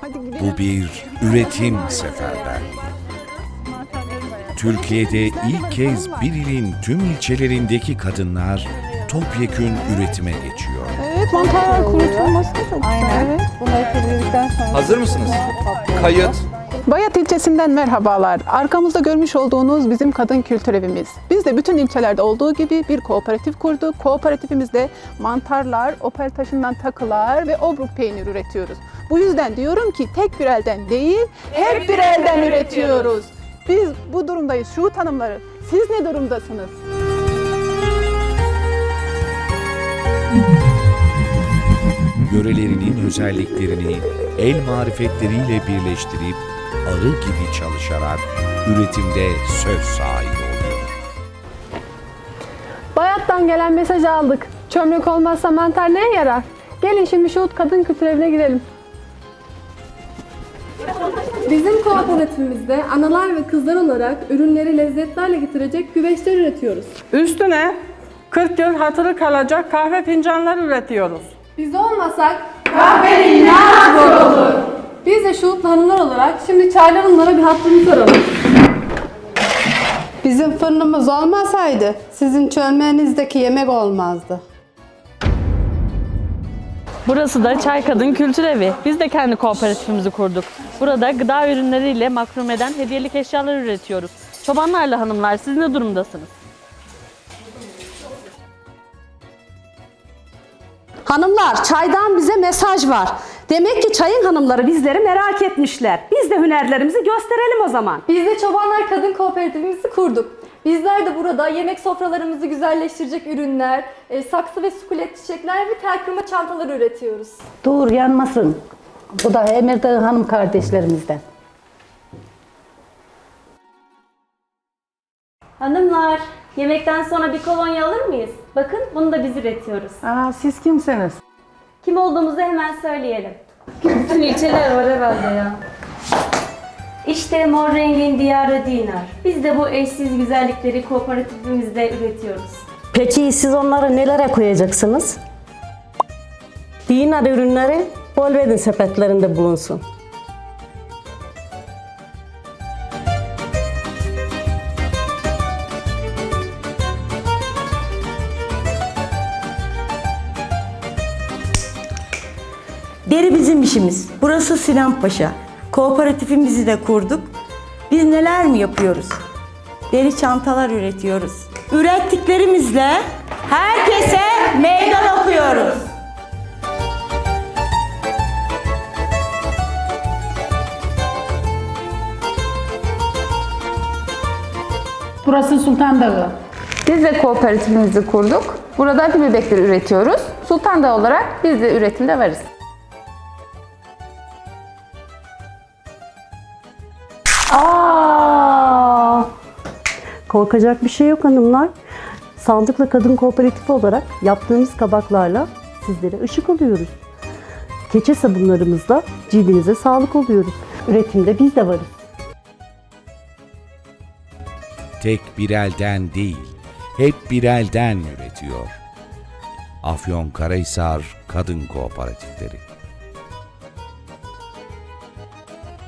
Hadi gidelim. Bu bir üretim seferberliği. Türkiye'de ilk kez bir ilin tüm ilçelerindeki kadınlar topyekün üretime geçiyor. Evet mantarlar kurutulması da çok güzel. Evet. Bunları temizledikten sonra Hazır mısınız? Kayıt. Bayat ilçesinden merhabalar. Arkamızda görmüş olduğunuz bizim kadın kültür evimiz. Biz de bütün ilçelerde olduğu gibi bir kooperatif kurduk. Kooperatifimizde mantarlar, opel taşından takılar ve obruk peynir üretiyoruz. Bu yüzden diyorum ki tek bir elden değil, hep bir elden üretiyoruz. Biz bu durumdayız şu tanımları. Siz ne durumdasınız? Yörelerinin özelliklerini el marifetleriyle birleştirip arı gibi çalışarak üretimde söz sahibi oluyor. Bayat'tan gelen mesajı aldık. Çömlek olmazsa mantar neye yarar? Gelin şimdi Şuhut Kadın Kültür Evi'ne gidelim. Bizim kooperatifimizde analar ve kızlar olarak ürünleri lezzetlerle getirecek güveçler üretiyoruz. Üstüne 40 yıl hatırı kalacak kahve fincanları üretiyoruz. Biz olmasak kahvenin ne olur? Biz de Şuhutlu hanımlar olarak şimdi çaylar hanımlara bir hattını soralım. bizim fırınımız olmasaydı sizin çölmenizdeki yemek olmazdı. Burası da Çay Kadın Kültür Evi. Biz de kendi kooperatifimizi kurduk. Burada gıda ürünleriyle makrumeden hediyelik eşyalar üretiyoruz. Çobanlarla hanımlar siz ne durumdasınız? Hanımlar çaydan bize mesaj var. Demek ki çayın hanımları bizleri merak etmişler. Biz de hünerlerimizi gösterelim o zaman. Biz de Çobanlar Kadın Kooperatifimizi kurduk. Bizler de burada yemek sofralarımızı güzelleştirecek ürünler, e, saksı ve sukulet çiçekler ve tel kırma çantalar üretiyoruz. Dur yanmasın. Bu da Emir Dağı hanım kardeşlerimizden. Hanımlar, yemekten sonra bir kolonya alır mıyız? Bakın bunu da biz üretiyoruz. Aa, siz kimsiniz? Kim olduğumuzu hemen söyleyelim. Bütün ilçeler var herhalde ya. İşte mor rengin diyarı Dinar. Biz de bu eşsiz güzellikleri kooperatifimizde üretiyoruz. Peki siz onları nelere koyacaksınız? Dinar ürünleri Bolvedin sepetlerinde bulunsun. Deri bizim işimiz. Burası Sinan Paşa. Kooperatifimizi de kurduk. Biz neler mi yapıyoruz? Deri çantalar üretiyoruz. Ürettiklerimizle herkese meydan okuyoruz. Burası Sultan Dağı. Biz de kooperatifimizi kurduk. Burada pil bebekleri üretiyoruz. Sultan Dağı olarak biz de üretimde varız. Aa! Korkacak bir şey yok hanımlar. Sandıklı Kadın Kooperatifi olarak yaptığımız kabaklarla sizlere ışık oluyoruz. Keçe sabunlarımızla cildinize sağlık oluyoruz. Üretimde biz de varız. Tek bir elden değil, hep bir elden üretiyor. Afyonkarahisar Kadın Kooperatifleri